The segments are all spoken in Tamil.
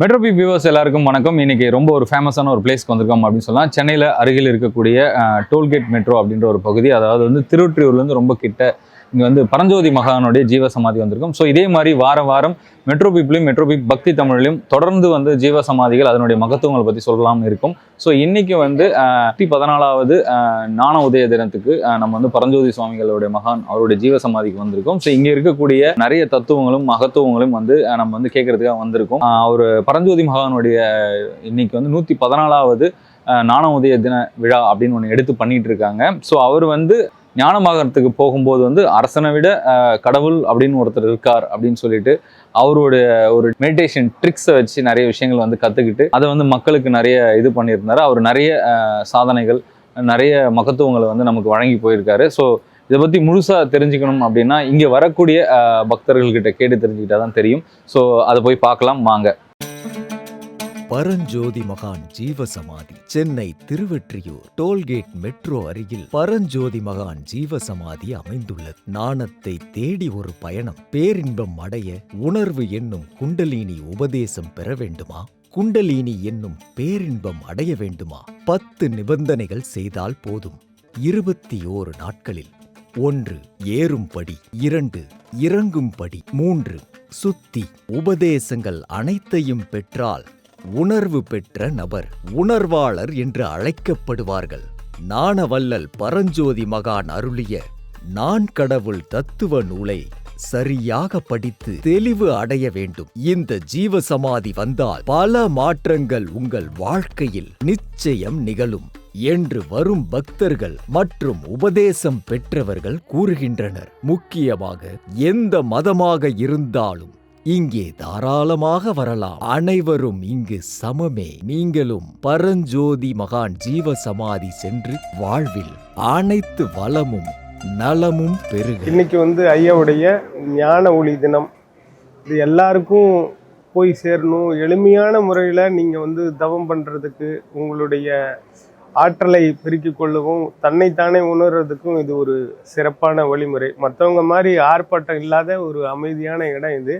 மெட்ரோ பி வியூவர்ஸ் எல்லாருக்கும் வணக்கம். இன்னைக்கு ரொம்ப ஒரு ஃபேமஸான ஒரு பிளேஸ்க்கு வந்திருக்கோம் அப்படின்னு சொல்லலாம். சென்னையில் அருகில் இருக்கக்கூடிய டோல்கேட் மெட்ரோ அப்படின்ற ஒரு பகுதி அதாவது வந்து திருவொற்றியூர்லேருந்து ரொம்ப கிட்ட இங்கே வந்து பரஞ்சோதி மகானுடைய ஜீவ சமாதி வந்திருக்கும். ஸோ இதே மாதிரி வாரம் வாரம் மெட்ரோ பீப்லையும் மெட்ரோ பீப் பக்தி தமிழ்லையும் தொடர்ந்து வந்து ஜீவ சமாதிகள் அதனுடைய மகத்துவங்களை பற்றி சொல்லலாம்னு இருக்கும். ஸோ இன்றைக்கி வந்து நூற்றி பதினாலாவது ஞான உதய தினத்துக்கு நம்ம வந்து பரஞ்சோதி சுவாமிகளுடைய மகான் அவருடைய ஜீவ சமாதிக்கு வந்திருக்கோம். ஸோ இங்கே இருக்கக்கூடிய நிறைய தத்துவங்களும் மகத்துவங்களும் வந்து நம்ம வந்து கேட்கறதுக்காக வந்திருக்கோம். அவர் பரஞ்சோதி மகானுடைய இன்னைக்கு வந்து நூற்றி பதினாலாவது ஞான உதய தின விழா அப்படின்னு ஒன்று எடுத்து பண்ணிகிட்டு இருக்காங்க. ஸோ அவர் வந்து ஞானமாகறதுக்கு போகும்போது வந்து அரசனை விட கடவுள் அப்படின்னு ஒருத்தர் இருக்கார் அப்படின்னு சொல்லிட்டு அவருடைய ஒரு மெடிடேஷன் ட்ரிக்ஸை வச்சு நிறைய விஷயங்கள் வந்து கற்றுக்கிட்டு அதை வந்து மக்களுக்கு நிறைய இது பண்ணியிருந்தார். அவர் நிறைய சாதனைகள் நிறைய மகத்துவங்களை வந்து நமக்கு வழங்கி போயிருக்காரு. ஸோ இதை பற்றி முழுசாக தெரிஞ்சுக்கணும் அப்படின்னா இங்கே வரக்கூடிய பக்தர்கள்கிட்ட கேட்டு தெரிஞ்சுக்கிட்டா தான் தெரியும். ஸோ அதை போய் பார்க்கலாம் வாங்க. பரஞ்சோதி மகான் ஜீவசமாதி சென்னை திருவெற்றியூர் டோல்கேட் மெட்ரோ அருகில் பரஞ்சோதி மகான் ஜீவசமாதி அமைந்துள்ளது. நாணத்தை தேடி ஒரு பயணம் பேரின்பம் அடைய உணர்வு என்னும் குண்டலினி உபதேசம் பெற வேண்டுமா? குண்டலினி என்னும் பேரின்பம் அடைய வேண்டுமா? பத்து நிபந்தனைகள் செய்தால் போதும். இருபத்தி ஓரு நாட்களில் ஒன்று ஏறும்படி இரண்டு இறங்கும்படி மூன்று சுத்தி உபதேசங்கள் அனைத்தையும் பெற்றால் உணர்வு பெற்ற நபர் உணர்வாளர் என்று அழைக்கப்படுவார்கள். நாணவல்லல் பரஞ்சோதி மகான் அருளிய நான் கடவுள் தத்துவ நூலை சரியாக படித்து தெளிவு அடைய வேண்டும். இந்த ஜீவ சமாதி வந்தால் பல மாற்றங்கள் உங்கள் வாழ்க்கையில் நிச்சயம் நிகழும் என்று வரும் பக்தர்கள் மற்றும் உபதேசம் பெற்றவர்கள் கூறுகின்றனர். முக்கியமாக எந்த மதமாக இருந்தாலும் இங்கே தாராளமாக வரலாம். அனைவரும் இங்கு சமமே. நீங்களும் பரஞ்சோதி மகான் ஜீவ சமாதி சென்று வாழ்வில் அனைத்து வளமும் நலமும் பெருக இன்னைக்கு வந்து ஐயாவுடைய ஞான ஒளி தினம். இது எல்லாருக்கும் போய் சேரணும். எளிமையான முறையில் நீங்கள் வந்து தவம் பண்ணுறதுக்கு உங்களுடைய ஆற்றலை பெருக்கிக் கொள்ளவும் தன்னைத்தானே உணர்றதுக்கும் இது ஒரு சிறப்பான வழிமுறை. மற்றவங்க மாதிரி ஆர்ப்பாட்டம் இல்லாத ஒரு அமைதியான இடம் இது.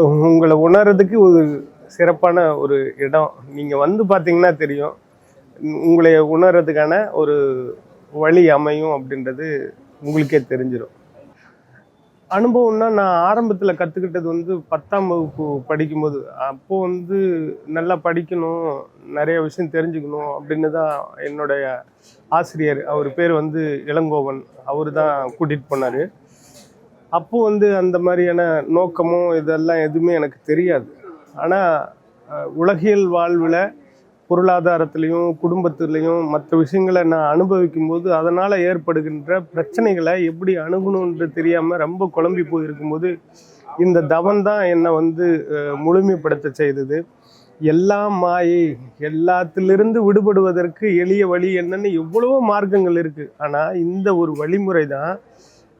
உங்களை உணர்றதுக்கு ஒரு சிறப்பான ஒரு இடம். நீங்கள் வந்து பார்த்தீங்கன்னா தெரியும். உங்களை உணர்றதுக்கான ஒரு வழி அமையும் அப்படின்றது உங்களுக்கே தெரிஞ்சிடும் அனுபவம்னா நான் ஆரம்பத்தில் கற்றுக்கிட்டது வந்து பத்தாம் வகுப்பு படிக்கும்போது. அப்போது வந்து நல்லா படிக்கணும் நிறைய விஷயம் தெரிஞ்சுக்கணும் அப்படின்னு தான் என்னுடைய ஆசிரியர் அவர் பேர் வந்து இளங்கோவன். அவர் தான் கூட்டிகிட்டு போனார். அப்போ வந்து அந்த மாதிரியான நோக்கமோ இதெல்லாம் எதுவுமே எனக்கு தெரியாது. ஆனால் உலகியல் வாழ்வில் பொருளாதாரத்துலேயும் குடும்பத்துலேயும் மற்ற விஷயங்களை நான் அனுபவிக்கும் போது அதனால் ஏற்படுகின்ற பிரச்சனைகளை எப்படி அணுகணுன்றது தெரியாமல் ரொம்ப குழம்பி போயிருக்கும்போது இந்த தவம் தான் என்னை வந்து முழுமைப்படுத்த செய்தது. எல்லாம் மாயை எல்லாத்திலிருந்து விடுபடுவதற்கு எளிய வழி என்னன்னு எவ்வளவோ மார்க்கங்கள் இருக்குது ஆனால் இந்த ஒரு வழிமுறை தான்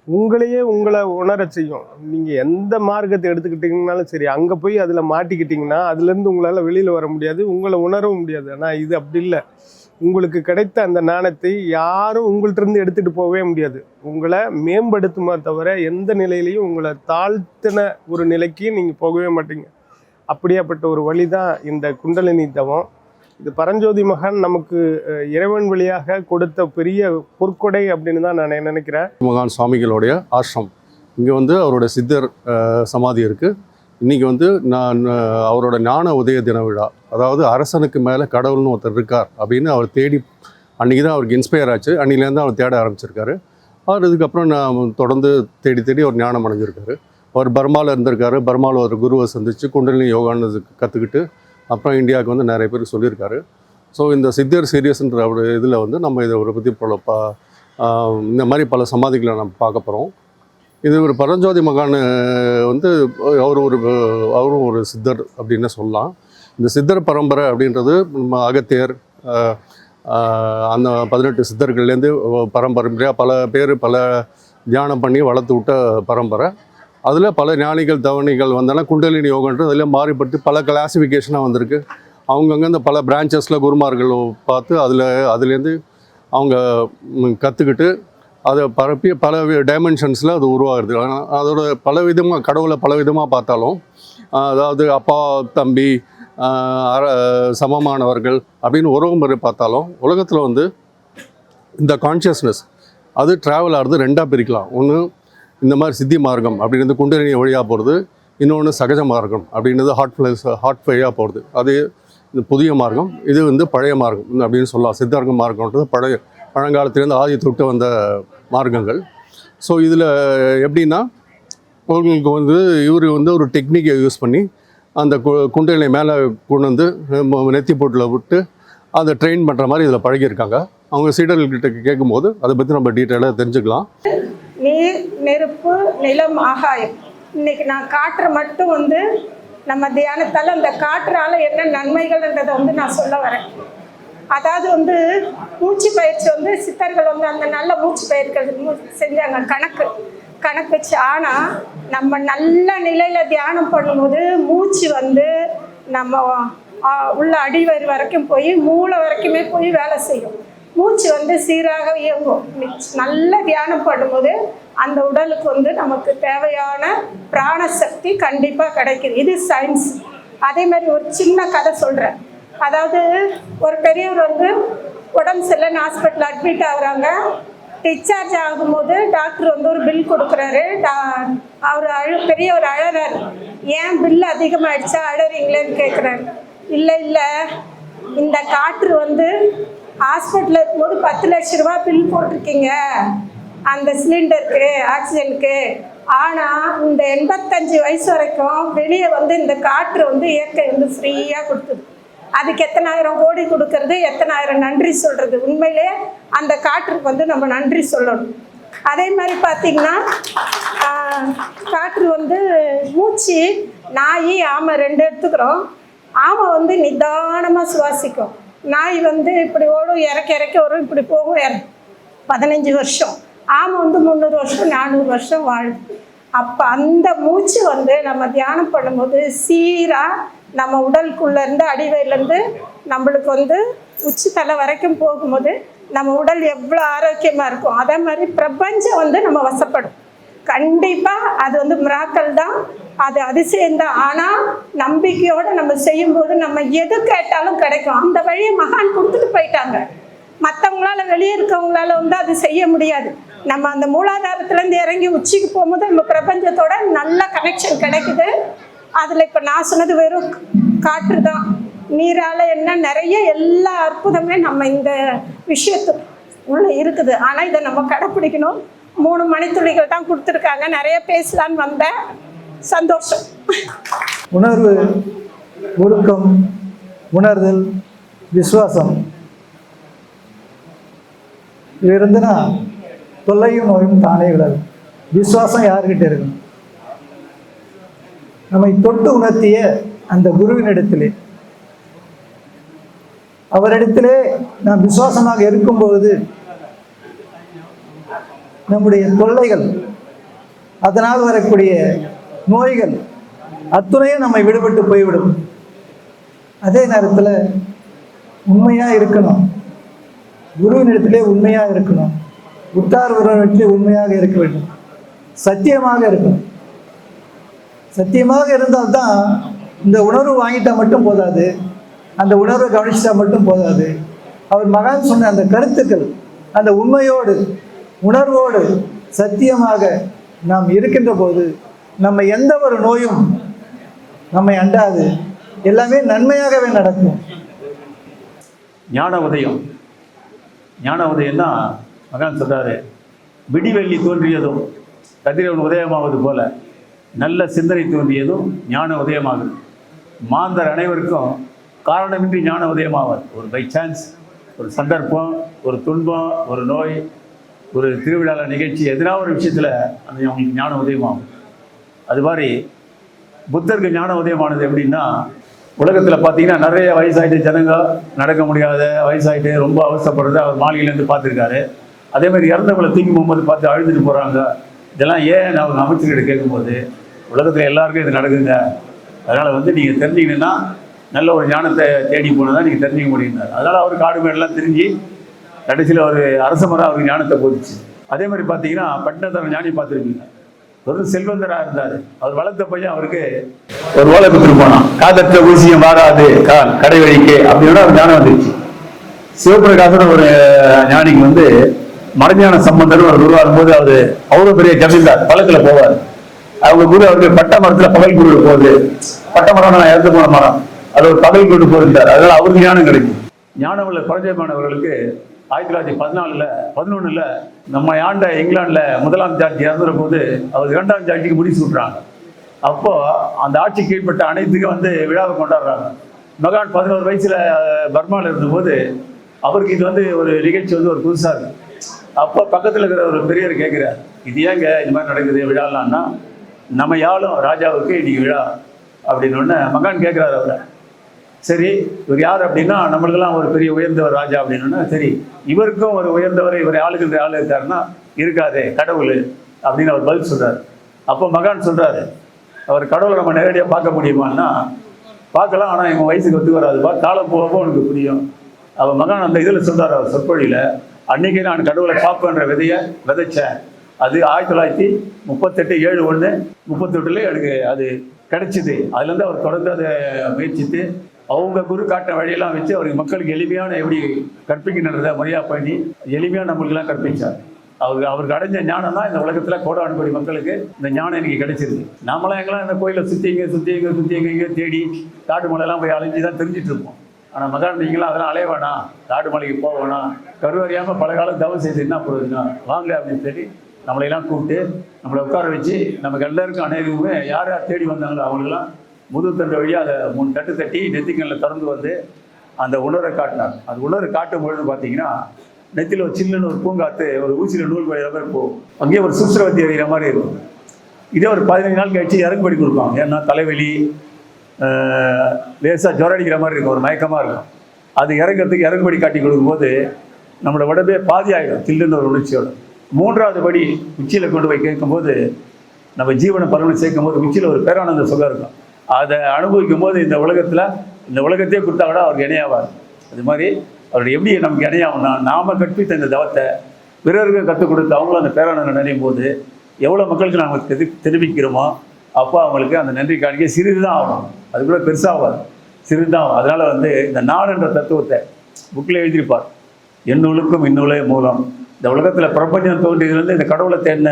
உங்களையே உங்களை உணர செய்யும். நீங்கள் எந்த மார்க்கத்தை எடுத்துக்கிட்டீங்கனாலும் சரி அங்கே போய் அதில் மாட்டிக்கிட்டிங்கன்னா அதுலேருந்து உங்களால் வெளியில் வர முடியாது உங்களை உணரவும் முடியாது. ஆனால் இது அப்படி இல்லை. உங்களுக்கு கிடைத்த அந்த நாணத்தை யாரும் உங்கள்கிட்டருந்து எடுத்துகிட்டு போகவே முடியாது. உங்களை மேம்படுத்துமா தவிர எந்த நிலையிலையும் உங்களை தாழ்த்தின ஒரு நிலைக்கு நீங்கள் போகவே மாட்டீங்க. அப்படியாப்பட்ட ஒரு வழி தான் இந்த குண்டலினி தவம். இது பரஞ்சோதி மகன் நமக்கு இறைவன் வழியாக கொடுத்த பெரிய பொற்கொடை அப்படின்னு தான் நான் நினைக்கிறேன். மகான் சுவாமிகளுடைய ஆசிரம் இங்கே வந்து அவரோட சித்தர் சமாதி இருக்குது இன்றைக்கி வந்து நான் அவரோட ஞான உதய தின விழா அதாவது அரசனுக்கு மேலே கடவுள்னு ஒருத்தர் இருக்கார் அப்படின்னு அவர் தேடி அன்றைக்கி தான் அவருக்கு இன்ஸ்பயர் ஆச்சு. அன்றைக்கிலேருந்து அவர் தேட ஆரம்பிச்சிருக்காரு. அவர் இதுக்கப்புறம் நான் தொடர்ந்து தேடி தேடி அவர் ஞானம் அடைஞ்சிருக்காரு. அவர் பர்மாவில் இருந்திருக்காரு. பர்மாவில் ஒரு குருவை சந்தித்து குண்டலினி யோகான்னு கற்றுக்கிட்டு அப்புறம் இந்தியாவுக்கு வந்து நிறைய பேர் சொல்லியிருக்காரு. ஸோ இந்த சித்தர் சீரியஸ்ன்ற ஒரு இதில் வந்து நம்ம இதை ஒரு பற்றி பல ப இந்த மாதிரி பல சமாதிகளை நம்ம பார்க்க போகிறோம் இது ஒரு பரஞ்சோதி மகான் வந்து அவர் ஒரு அவரும் ஒரு சித்தர் அப்படின்னு சொல்லலாம். இந்த சித்தர் பரம்பரை அப்படின்றது நம்ம அகத்தியர் அந்த பதினெட்டு சித்தர்கள்லேருந்து பரம்பரையாக பல பேர் பல தியானம் பண்ணி வளர்த்து விட்ட பரம்பரை. அதில் பல ஞானிகள் தவணிகள் வந்தனா. குண்டலினி யோகன்றது அதில் மாறிப்பட்டு பல கிளாசிஃபிகேஷனாக வந்திருக்கு. அவங்கங்க இந்த பல பிரான்ச்சஸில் குருமார்கள் பார்த்து அதில் அதுலேருந்து அவங்க கற்றுக்கிட்டு அதை பரப்பி பல டைமென்ஷன்ஸில் அது உருவாகுது. ஆனால் அதோட பல விதமாக கடவுளை பல விதமாக பார்த்தாலும் அதாவது அப்பா தம்பி அர- சமமானவர்கள் அப்படின்னு உறவு முறை பார்த்தாலும் உலகத்தில் வந்து இந்த கான்ஷியஸ்னஸ் அது ட்ராவல் ஆகிறது ரெண்டாக பிரிக்கலாம். ஒன்று இந்த மாதிரி சித்தி மார்க்கம் அப்படின்றது குண்டலினி வழியாக போகிறது இன்னொன்று சகஜ மார்க்கம் அப்படின்றது ஹார்ட் ஃபிளஸ் ஹார்ட் வழியாக போகிறது அது இந்த புதிய மார்க்கம் இது வந்து பழைய மார்க்கம் அப்படின்னு சொல்லலாம். சித்தார்க்க மார்க்கம்ன்றது பழைய பழங்காலத்திலேருந்து ஆதி தொட்டு வந்த மார்க்கங்கள். ஸோ இதில் எப்படின்னா உங்களுக்கு வந்து இவர் வந்து ஒரு டெக்னிக்கை யூஸ் பண்ணி அந்த கு- குண்டலினை மேலே கொண்டு வந்து நெத்தி போட்டில் விட்டு அதை ட்ரெயின் பண்ணுற மாதிரி இதில் பழகியிருக்காங்க. அவங்க சீடர்கள்கிட்ட கேட்கும்போது அதை பற்றி நம்ம டீட்டெயிலாக தெரிஞ்சுக்கலாம். நீர் நெருப்பு நிலம் ஆகாயம். இன்னைக்கு நான் காற்றை மட்டும் வந்து நம்ம தியானத்தால் அந்த காற்றால் என்ன நன்மைகள்ன்றதை வந்து நான் சொல்ல வரேன். அதாவது வந்து மூச்சு பயிற்சி வந்து சித்தர்கள் வந்து அந்த நல்ல மூச்சு பயிர்கள் செஞ்சாங்க. கணக்கு கணக்கு வச்சு. ஆனால் நம்ம நல்ல நிலையில் தியானம் பண்ணும்போது மூச்சு வந்து நம்ம உள்ள அடிவயிறு வரைக்கும் போய் மூளை வரைக்குமே போய் வேலை செய்யும். மூச்சு வந்து சீராக இயங்கும். நல்ல தியானம் பண்ணும்போது அந்த உடலுக்கு வந்து நமக்கு தேவையான பிராணசக்தி கண்டிப்பாக கிடைக்குது. இது சயின்ஸ் அதே மாதிரி ஒரு சின்ன கதை சொல்கிறேன் அதாவது ஒரு பெரியவர் வந்து உடம்பு சரியில்லைன்னு ஹாஸ்பிட்டல் அட்மிட் ஆகுறாங்க. டிஸ்சார்ஜ் ஆகும்போது டாக்டர் வந்து ஒரு பில் கொடுக்குறாரு. டா- அவர் அழு பெரியவர் அழறாரு. ஏன் பில் அதிகமாகிடுச்சா அழறீங்களேன்னு கேட்குறாரு இல்லை இல்லை. இந்த காற்று வந்து ஹாஸ்பிட்டலில் இருக்கும்போது பத்து லட்ச ரூபா பில் போட்டிருக்கீங்க. அந்த சிலிண்டருக்கு ஆக்சிஜனுக்கு ஆனால் இந்த எண்பத்தஞ்சு வயசு வரைக்கும் வெளியே வந்து இந்த காற்று வந்து இயற்கை வந்து ஃப்ரீயாக கொடுத்துது. அதுக்கு எத்தனாயிரம் கோடி கொடுக்கறது எத்தனாயிரம் நன்றி சொல்கிறது உண்மையிலே அந்த காற்றுக்கு வந்து நம்ம நன்றி சொல்லணும். அதே மாதிரி பார்த்தீங்கன்னா காற்று வந்து மூச்சு நாய் ஆமை ரெண்டு எடுத்துக்கிறோம். ஆமை வந்து நிதானமாக சுவாசிக்கும். நாய் வந்து இப்படி ஓடும் இறக்க இறக்க வரும் இப்படி போகும் இற- பதினஞ்சு வருஷம். ஆமை வந்து முந்நூறு வருஷம் நானூறு வருஷம் வாழும். அப்போ அந்த மூச்சு வந்து நம்ம தியானம் பண்ணும்போது சீராக நம்ம உடலுக்குள்ளேருந்து அடிவையிலேருந்து நம்மளுக்கு வந்து உச்சி தலை வரைக்கும் போகும்போது நம்ம உடல் எவ்வளோ ஆரோக்கியமாக இருக்கும். அதே மாதிரி பிரபஞ்சம் வந்து நம்ம வசப்படும். கண்டிப்பாக அது வந்து மிராக்கள் தான். அது அதிசயம் தான். ஆனால் நம்பிக்கையோடு நம்ம செய்யும்போது நம்ம எது கேட்டாலும் கிடைக்கும். அந்த வழியை மகான் கொடுத்துட்டு போயிட்டாங்க. மற்றவங்களால வெளியே இருக்கவங்களால வந்து அது செய்ய முடியாது. நம்ம அந்த மூலாதாரத்துலேருந்து இறங்கி உச்சிக்கு போகும்போது நம்ம பிரபஞ்சத்தோட நல்ல கனெக்ஷன் கிடைக்குது. அதில் இப்போ நான் சொன்னது வெறும் காற்று தான். நீரால் என்ன நிறைய எல்லா அற்புதமே நம்ம இந்த விஷயத்து உள்ள இருக்குது. ஆனால் இதை நம்ம கடைப்பிடிக்கணும். மூணு மணித்துளிகள் தான் கொடுத்துருக்காங்க. நிறைய பேசலான்னு வந்தேன். சந்தோஷம். உணர்வு ஒழுக்கம் உணர்தல் விசுவாசம். இது இருந்துன்னா தொல்லையும் நோயும் தானே விலகும். விசுவாசம் யார்கிட்ட இருக்கணும் நம்மை தொட்டு உணர்த்திய அந்த குருவினிடத்திலே. அவரிடத்திலே நாம் விசுவாசமாக இருக்கும்போது நம்முடைய தொல்லைகள் அதனால் வரக்கூடிய நோய்கள் அத்துணையும் நம்மை விடுபட்டு போய்விடும். அதே நேரத்தில் உண்மையாக இருக்கணும். குருவினிடத்திலே உண்மையாக இருக்கணும். உத்தார் உறவினத்திலே உண்மையாக இருக்க வேண்டும். சத்தியமாக இருக்கணும். சத்தியமாக இருந்தால்தான் இந்த உணர்வு வாங்கிட்டால் மட்டும் போதாது. அந்த உணர்வை கவனிச்சிட்டா மட்டும் போதாது. அவர் மகான் சொன்ன அந்த கருத்துக்கள் அந்த உண்மையோடு உணர்வோடு சத்தியமாக நாம் இருக்கின்ற போது நம்ம எந்த ஒரு நோயும் நம்மை அண்டாது. எல்லாமே நன்மையாகவே நடக்கும். ஞான உதயம் ஞான உதயம்னா மகான் சொல்றாரு விடிவெள்ளி தோன்றியதும் கதிரவன் உதயமாவது போல நல்ல சிந்தனை தோன்றியதும் ஞான உதயமாகுது மாந்தர் அனைவருக்கும் காரணமின்றி ஞான உதயமாவார் ஒரு பை சான்ஸ் ஒரு சந்தர்ப்பம் ஒரு துன்பம் ஒரு நோய் ஒரு திருவிழாவில் நிகழ்ச்சி எதனா ஒரு விஷயத்தில் அந்த அவங்களுக்கு ஞான உதயமாகும். அது மாதிரி புத்தருக்கு ஞான உதயமானது எப்படின்னா உலகத்தில் பார்த்தீங்கன்னா நிறைய வயசாயிட்டு ஜனங்க நடக்க முடியாத வயசாயிட்டு ரொம்ப அவசரப்படுறத அவர் மாளிகையிலேருந்து பார்த்துருக்காரு. அதே மாதிரி இறந்தவங்களை தூக்கி போகும்போது பார்த்து அழுதுட்டு போகிறாங்க இதெல்லாம் ஏன் அவங்க அமைச்சர்கிட்ட கேட்கும்போது உலகத்தில் எல்லாருக்கும் இது நடக்குங்க. அதனால் வந்து நீங்கள் தெரிஞ்சுக்கணுன்னா நல்ல ஒரு ஞானத்தை தேடி போனால் தான் நீங்கள் தெரிஞ்சிக்க முடியும்னார். அதனால் அவர் காடு மேடெல்லாம் தெரிஞ்சு கடைசியில் அவர் அரச மரம் அவருக்கு ஞானத்தை போதிச்சு. அதே மாதிரி பார்த்தீங்கன்னா பட்டினத்தர ஞானி பார்த்துருக்கீங்க. ஒரு செல்வந்தராக இருந்தார். அவர் வளர்த்த பையன் அவருக்கு ஒரு ஓலை கொடுத்துட்டு போனான் காதற்ற ஊசியம் வாராது கால் கடை வழிக்கு அப்படின்னு அவர் ஞானம் வந்துருச்சு சிவபிரகாசன் ஒரு ஞானிக்கு வந்து மறைஞான சம்பந்தர் ஒரு குரு இருக்கும்போது அவர் அவ்வளோ பெரிய ஜமீன்தார் பழத்துல போவார். அவங்க குரு அவருக்கு பட்ட மரத்துல பகல் குரு போகுது. பட்ட மரம் நான் இறந்து போன மரம். அது ஒரு பகல் குரு போயிருந்தார். அதனால அவருக்கு ஞானம் கிடைக்கும். ஞானம் உள்ள குறைஞ்சமானவர்களுக்கு ஆயிரத்தி தொள்ளாயிரத்தி பதினாலுல பதினொன்னுல நம்ம ஆண்ட இங்கிலாந்துல முதலாம் ஜார்ஜ் இறந்துற போது அவர் இரண்டாம் ஜார்ஜிக்கு முடிச்சு விட்றாங்க அப்போ அந்த ஆட்சி கீழ்ப்பட்ட அனைத்துக்கும் வந்து விழாவை கொண்டாடுறாங்க. மகான் பதினோரு வயசுல பர்மாவில் இருந்தபோது அவருக்கு இது வந்து ஒரு நிகழ்ச்சி வந்து ஒரு புதுசாக இருக்கு. அப்போ பக்கத்தில் இருக்கிற ஒரு பெரியவர் கேட்குறார் இது ஏங்க இந்த மாதிரி நடக்குது விழாலான்னா நம்ம யாழும் ராஜாவுக்கு இன்னைக்கு விழா அப்படின்னு ஒன்று மகான் கேட்குறாரு அவரை. சரி இவர் யார் அப்படின்னா நம்மளுக்கெல்லாம் ஒரு பெரிய உயர்ந்தவர் ராஜா அப்படின்னா சரி இவருக்கும் ஒரு உயர்ந்தவர் இவர் ஆளுகின்ற ஆள் இருக்காருன்னா இருக்காதே கடவுள் அப்படின்னு அவர் பதில் சொல்கிறார் அப்போ மகான் சொல்கிறாரு அவர் கடவுளை நம்ம நேரடியாக பார்க்க முடியுமான்னா பார்க்கலாம் ஆனால் எங்கள் வயசுக்கு ஒத்து வராதுப்பா காலம் போக உனக்கு புரியும். அவர் மகான் அந்த இதில் சொல்கிறார் அவர் சொற்பொழியில் அன்னைக்கு நான் கடவுளை பார்ப்பேன்ற விதையை விதைச்சேன். அது ஆயிரத்தி தொள்ளாயிரத்தி முப்பத்தெட்டு ஏழு ஒன்று முப்பத்தெட்டுல எனக்கு அது கிடைச்சிது. அதுலேருந்து அவர் தொடர்ந்து அதை முயற்சித்து அவங்க குரு காட்டின வழியெல்லாம் வச்சு அவருக்கு மக்களுக்கு எளிமையான எப்படி கற்பிக்கின்றத முறையாக பண்ணி எளிமையாக நம்மளுக்கெல்லாம் கற்பிச்சார். அவருக்கு அவருக்கு அடைஞ்ச ஞானம் தான் இந்த உலகத்தில் கோடானுபடி மக்களுக்கு இந்த ஞானம் இன்னைக்கு கிடைச்சிருக்கு. நாமளாம் எங்கெல்லாம் இந்த கோயிலை சுற்றி இங்கே சுற்றி இங்கே சுற்றி இங்கே இங்கே தேடி காட்டு மலையெல்லாம் போய் அலைஞ்சு தான் தெரிஞ்சிட்டு இருப்போம் ஆனால் மகான் அதெல்லாம் அலைய வேணாம். காட்டு மலைக்கு போக வேணாம். கருவறியாமல் பல காலம் தவறு செய்து என்ன பிரயோஜனம் வாங்க அப்படின்னு சொல்லி நம்மளையெல்லாம் கூப்பிட்டு நம்மளை உட்கார வச்சு நமக்கு எல்லாருக்கும் அநேகமே யார் யார் தேடி வந்தாங்களோ அவங்களெல்லாம் முதுகு தண்டு வழியாக அதை மூணு தட்டு தட்டி நெத்திக்கல்ல திறந்து வந்து அந்த உணரை காட்டினார். அந்த உணரை காட்டும் பொழுது பார்த்தீங்கன்னா நெத்தியில் ஒரு சில்லுன்னு ஒரு பூங்காத்து ஒரு ஊசியில் நூல் வழிகிற மாதிரி போகும் அங்கேயே ஒரு சுசுரவத்தி அறிகிற மாதிரி இருக்கும். இதே ஒரு பதினஞ்சு நாள் கழிச்சு இறங்குபடி கொடுப்பாங்க. ஏன்னா தலைவலி லேசாக ஜுரம் அடிக்கிற மாதிரி இருக்கும். ஒரு மயக்கமாக இருக்கும். அது இறங்குறதுக்கு இறங்குபடி காட்டி கொடுக்கும்போது நம்மளோட உடம்பே பாதி ஆகிடும் தில்லுன்னு ஒரு உணர்ச்சியோட. மூன்றாவது படி உச்சியில் கொண்டு போய் கேட்கும்போது நம்ம ஜீவன பருவனை சேர்க்கும் போது உச்சியில் ஒரு பேரானந்த சுகம் இருக்கும். அதை அனுபவிக்கும் போது இந்த உலகத்தில் இந்த உலகத்தையே கொடுத்தா கூட அவருக்கு இணையாவார். அது மாதிரி அவருடைய எப்படி நமக்கு இணையாகும்னா நாம் கற்பித்த இந்த தவத்தை பிறருக்கு கற்றுக் கொடுத்து அவங்களும் அந்த பேரானந்தம் நினையும் போது எவ்வளோ மக்களுக்கு நாங்கள் தெரி தெரிவிக்கிறோமோ அப்போ அவங்களுக்கு அந்த நன்றி காணிக்கை சிறிது தான் ஆகும். அது கூட பெருசாகாது சிறிது தான் ஆகும். அதனால் வந்து இந்த நாடுன்ற தத்துவத்தை புக்கில் எழுதியிருப்பார். எந்நூலுக்கும் இன்னுலே மூலம். இந்த உலகத்தில் பிரபஞ்சம் தோன்றியதுலேருந்து இந்த கடவுளை தேடின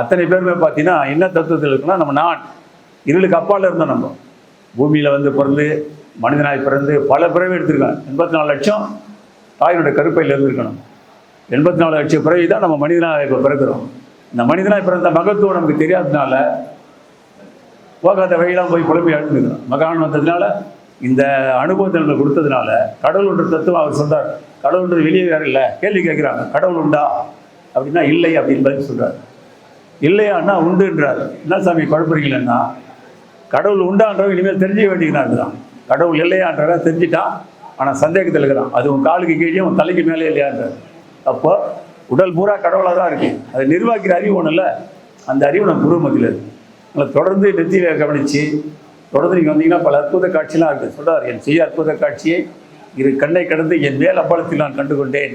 அத்தனை பேருமே பார்த்தீங்கன்னா என்ன தத்துவத்தில் இருக்குன்னா நம்ம நான். இருளுக்கு அப்பால் இருந்தோம் நம்ம. பூமியில் வந்து பிறந்து மனிதனாய் பிறந்து பல பிறவி எடுத்திருக்கான். எண்பத்தி நாலு லட்சம் தாயினுடைய கருப்பையில் இருந்திருக்கணும் எண்பத்தி நாலு லட்சம் பிறவி தான் நம்ம மனிதனாக இப்போ பிறக்கிறோம். இந்த மனிதனாய் பிறந்த மகத்துவம் நமக்கு தெரியாததுனால போகாத வழியெல்லாம் போய் புலம்பி அழுந்துக்கிறோம் மகான் வந்ததுனால இந்த அனுபவத்தை நம்ம கொடுத்ததுனால கடவுள்ன்ற தத்துவம் அவர் சொல்றார். கடவுள்ன்றது வெளியே வேற இல்லை. கேள்வி கேட்குறாங்க. கடவுள் உண்டா? அப்படின்னா இல்லை அப்படின்னு பதில் சொல்கிறார் இல்லையான்னா உண்டுன்றார். என்ன சாமி குழப்பறீங்களன்னா கடவுள் உண்டான்றவங்க இனிமேல் தெரிஞ்சுக்க வேண்டியது அதுதான். கடவுள் இல்லையான்றத தெரிஞ்சிட்டான் ஆனால் சந்தேகத்தில் இருக்கிறான். அது உன் காலுக்கு கீழே உன் தலைக்கு மேலே இல்லையான்றார். அப்போ உடல் பூரா கடவுளாக தான் இருக்கு. அதை நிர்வாகிக்கிற அறிவு ஒன்றும் இல்லை. அந்த அறிவு நம்ம குருமத்தில் இருக்கு. உங்களை தொடர்ந்து நெத்தியில் கவனித்து தொடர்ந்து நீங்கள் வந்தீங்கன்னா பல அற்புத காட்சியெல்லாம் இருக்குது சொல்கிறார் என் செய்ய அற்புத காட்சியை இரு கண்ணை கடந்து என் மேல் அப்பளத்தில் நான் கண்டுகொண்டேன்.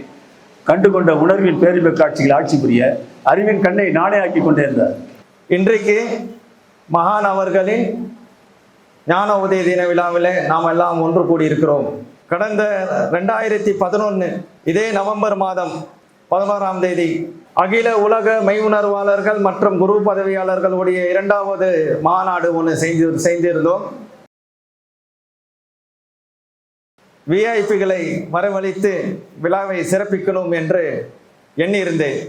கண்டுகொண்ட உணர்வின் பேரின்ப காட்சிகள் ஆட்சி புரிய அறிவின் கண்ணை நானே ஆக்கி கொண்டே இருந்தார் இன்றைக்கு மகான் அவர்களின் ஞான உதய தின விழாவில் நாம் எல்லாம் ஒன்று கூடியிருக்கிறோம். கடந்த ரெண்டாயிரத்தி பதினொன்று இதே நவம்பர் மாதம் பதினோராம் தேதி அகில உலக மெய்யுணர்வாளர்கள் மற்றும் குரு பதவியாளர்களுடைய இரண்டாவது மாநாடு ஒன்று செய்து செய்திருந்தோம். விஐபிகளை வரவழைத்து விழாவை சிறப்பிக்கணும் என்று எண்ணியிருந்தேன்.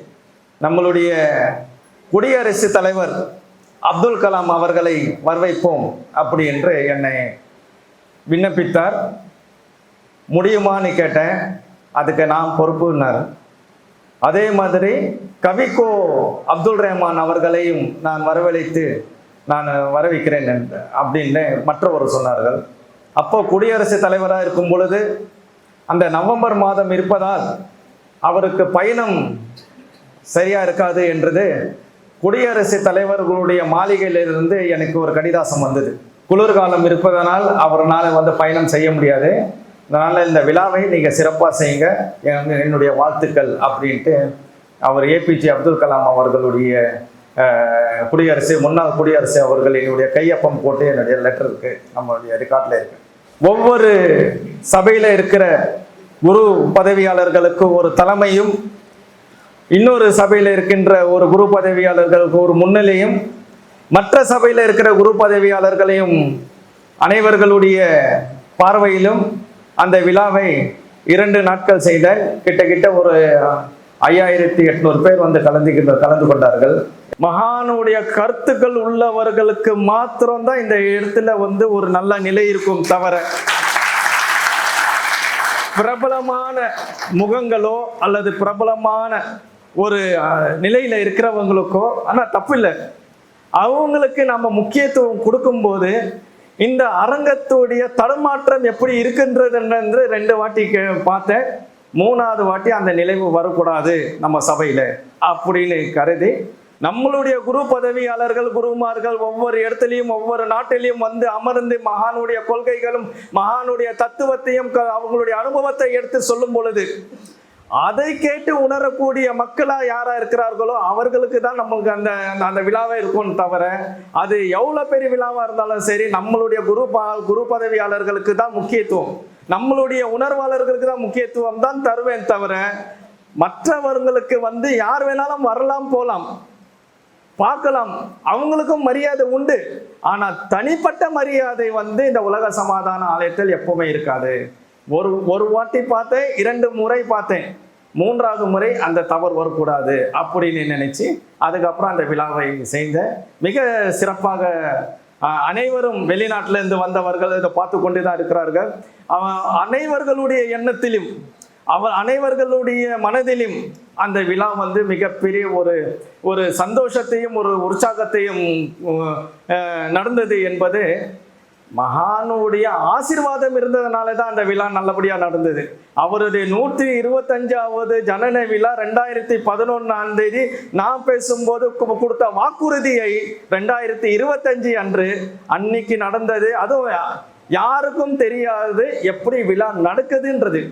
நம்மளுடைய குடியரசுத் தலைவர் அப்துல் கலாம் அவர்களை வரவைப்போம் அப்படி என்று என்னை விண்ணப்பித்தார். முடியுமான்னு கேட்டேன். அதுக்கு நான் பொறுப்புன்னார். அதே மாதிரி கவிக்கோ அப்துல் ரஹ்மான் அவர்களையும் நான் வரவழைத்து நான் வரவைக்கிறேன் என்று அப்படின்னு மற்றவர் சொன்னார்கள். அப்போ குடியரசுத் தலைவராக இருக்கும் பொழுது அந்த நவம்பர் மாதம் இருப்பதால் அவருக்கு பயணம் சரியா இருக்காது என்றது குடியரசுத் தலைவர்களுடைய மாளிகையிலிருந்து எனக்கு ஒரு கடிதாசம் வந்தது. குளிர்காலம் இருப்பதனால் அவரால் வந்து பயணம் செய்ய முடியாது. அதனால் இந்த விழாவை நீங்கள் சிறப்பாக செய்யுங்க. என்னுடைய வாழ்த்துக்கள் அப்படின்ட்டு அவர் ஏபிஜே அப்துல் கலாம் அவர்களுடைய குடியரசு முன்னாள் குடியரசு அவர்கள் என்னுடைய கையொப்பம் போட்டு என்னுடைய லெட்டர் இருக்கு. நம்மளுடைய ரெக்கார்டில் இருக்கு. ஒவ்வொரு சபையில் இருக்கிற குரு பதவியாளர்களுக்கு ஒரு தலைமையும் இன்னொரு சபையில் இருக்கின்ற ஒரு குரு பதவியாளர்களுக்கு ஒரு முன்னிலையும் மற்ற சபையில் இருக்கிற குரு பதவியாளர்களையும் அனைவர்களுடைய பார்வையிலும் அந்த விழாவை இரண்டு நாட்கள் செய்த கிட்டத்தட்ட ஒரு ஐயாயிரத்தி எட்நூறு பேர் வந்து கலந்துகின்ற கலந்து கொண்டார்கள். மகானுடைய கருத்துக்கள் உள்ளவர்களுக்கு மாத்திரம்தான் இந்த இடத்துல வந்து ஒரு நல்ல நிலை இருக்கும் தவிர பிரபலமான முகங்களோ அல்லது பிரபலமான ஒரு நிலையில் இருக்கிறவங்களுக்கோ ஆனால் தப்பு இல்லை அவங்களுக்கு நம்ம முக்கியத்துவம் கொடுக்கும்போது இந்த அரங்கத்துடைய தடுமாற்றம் எப்படி இருக்கின்றதுன்றது ரெண்டு வாட்டி பார்த்தேன். மூணாவது வாட்டி அந்த நிலைவு வரக்கூடாது நம்ம சபையில் அப்படின்னு கருதி நம்மளுடைய குரு பதவியாளர்கள் குருமார்கள் ஒவ்வொரு இடத்துலையும் ஒவ்வொரு நாட்டிலையும் வந்து அமர்ந்து மகானுடைய கொள்கைகளும் மகானுடைய தத்துவத்தையும் க- அவங்களுடைய அனுபவத்தை எடுத்து சொல்லும் பொழுது அதை கேட்டு உணரக்கூடிய மக்களா யாரா இருக்கிறார்களோ அவர்களுக்கு தான் நமக்கு அந்த அந்த- அந்த விழாவே இருக்கும் தவிர அது எவ்வளவு பெரிய விழாவா இருந்தாலும் சரி நம்மளுடைய குரு குரு பதவியாளர்களுக்கு தான் முக்கியத்துவம். நம்மளுடைய உணர்வாளர்களுக்கு தான் முக்கியத்துவம் தான் தருவேன் தவிர மற்றவர்களுக்கு வந்து யார் வேணாலும் வரலாம் போலாம். பார்க்கலாம். அவங்களுக்கும் மரியாதை உண்டு. ஆனா தனிப்பட்ட மரியாதை வந்து இந்த உலக சமாதான ஆலயத்தில் எப்பவுமே இருக்காது. ஒரு ஒரு வாட்டி பார்த்தேன் இரண்டு முறை பார்த்தேன். மூன்றாவது முறை அந்த தவறு வரக்கூடாது அப்படின்னு நினைச்சு அதுக்கப்புறம் அந்த விழாவை செய்த மிக சிறப்பாக அனைவரும் வெளிநாட்டிலிருந்து வந்தவர்கள் இதை பார்த்து கொண்டு தான் இருக்கிறார்கள். அவன் அனைவர்களுடைய எண்ணத்திலும் அவர் அனைவர்களுடைய மனதிலும் அந்த விழா வந்து மிகப்பெரிய ஒரு ஒரு சந்தோஷத்தையும் ஒரு உற்சாகத்தையும் நடந்தது என்பது மகானுடைய ஆசீர்வாதம் இருந்ததுனால தான் அந்த விழா நல்லபடியா நடந்தது. அவருடைய நூற்றி இருபத்தஞ்சாவது ஜனன விழா ரெண்டாயிரத்தி பதினொன்றாம் தேதி நான் பேசும்போது கொடுத்த வாக்குறுதியை ரெண்டாயிரத்தி இருபத்தஞ்சு அன்று அன்னைக்கு நடந்தது. அதுவும் யாருக்கும் தெரியாது எப்படி விழா நடக்குதுன்றது.